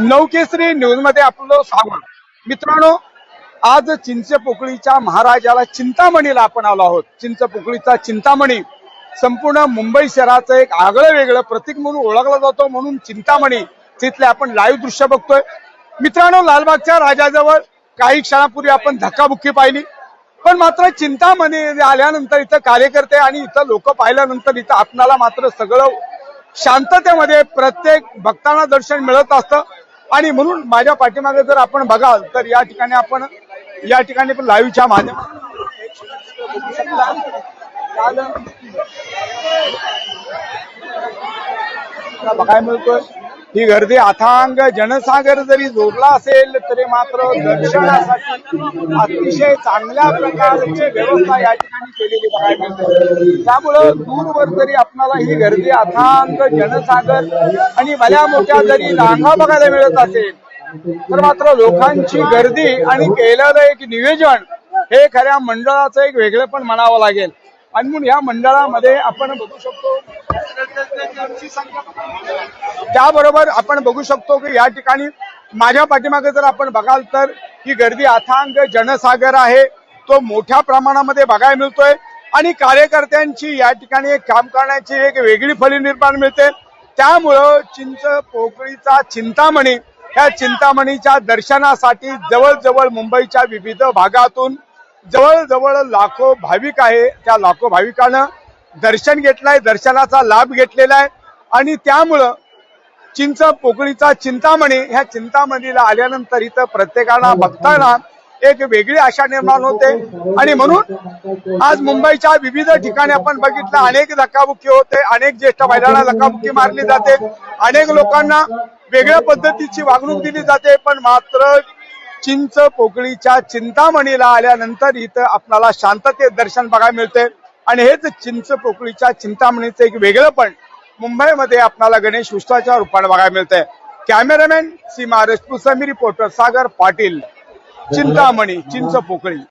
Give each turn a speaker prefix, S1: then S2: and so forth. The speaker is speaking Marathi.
S1: नवकेसरी न्यूजमध्ये आपलं स्वागत. मित्रांनो आज चिंचपोकळीच्या महाराजाला चिंतामणीला आपण आलो आहोत. चिंचपोकळीचा चिंतामणी संपूर्ण मुंबई शहराचं एक आगळं वेगळं प्रतीक म्हणून ओळखला जातो. म्हणून चिंतामणी तिथले आपण लाईव्ह दृश्य बघतोय. मित्रांनो लालबागच्या राजाजवळ काही क्षणापूर्वी आपण धक्काबुक्की पाहिली. पण मात्र चिंतामणी आल्यानंतर इथं कार्यकर्ते आणि इथं लोक पाहिल्यानंतर इथं आपणाला मात्र सगळं शांततेमध्ये प्रत्येक भक्तांना दर्शन मिळत असतं. आणि म्हणून माझ्या पाठीमागे जर आपण बघाल तर या ठिकाणी आपण या ठिकाणी पण लाईव्हच्या माध्यमातून बघायला मिळतोय. ही गर्दी अथांग जनसागर जरी जोडला असेल तरी मात्र दर्शनासाठी अतिशय चांगल्या प्रकारची व्यवस्था या ठिकाणी केलेली बघायला मिळते. त्यामुळं दूरवर जरी आपल्याला ही गर्दी अथांग जनसागर आणि भल्या मोठ्या जरी रांगा बघायला मिळत असेल तर मात्र लोकांची गर्दी आणि केलेलं एक नियोजन हे खऱ्या मंडळाचं एक वेगळं पण म्हणावं लागेल. आणि म्हणून या मंडळामध्ये आपण बघू शकतो त्याबरोबर आपण बघू शकतो की या ठिकाणी माझ्या पाठीमागे जर आपण बघाल तर ही गर्दी अथांग जनसागर आहे. तो मोठ्या प्रमाणामध्ये बघायला मिळतोय आणि कार्यकर्त्यांची या ठिकाणी काम करण्याची एक वेगळी फळी निर्माण मिळते. त्यामुळं चिंच पोकळीचा चिंतामणी या चिंतामणीच्या दर्शनासाठी जवळजवळ मुंबईच्या विविध भागातून जवळजवळ लाखो भाविक आहे. त्या लाखो भाविकानं दर्शन घेतलंय दर्शनाचा लाभ घेतलेला आहे. आणि त्यामुळं चिंच पोकळीचा चिंतामणी ह्या चिंतामणीला आल्यानंतर इथं प्रत्येकाला बघताना एक वेगळी आशा निर्माण होते. आणि म्हणून आज मुंबईच्या विविध ठिकाणी आपण बघितलं अनेक धक्काबुक्की होते अनेक ज्येष्ठ महिलांना धक्काबुक्की मारली जाते. अनेक लोकांना वेगळ्या पद्धतीची वागणूक दिली जाते पण मात्र चिंच पोकळीच्या चिंतामणीला आल्यानंतर इथं आपल्याला शांततेत दर्शन बघायला मिळते. आणि हेच चिंच पोकळीच्या चिंतामणीचं एक वेगळं पण मुंबईमध्ये आपल्याला गणेश उत्सवाच्या रूपाने बघायला मिळतंय कॅमेरामॅन सीमा राजपूत समी रिपोर्टर सागर पाटील. चिंतामणी चिंच पोकळी.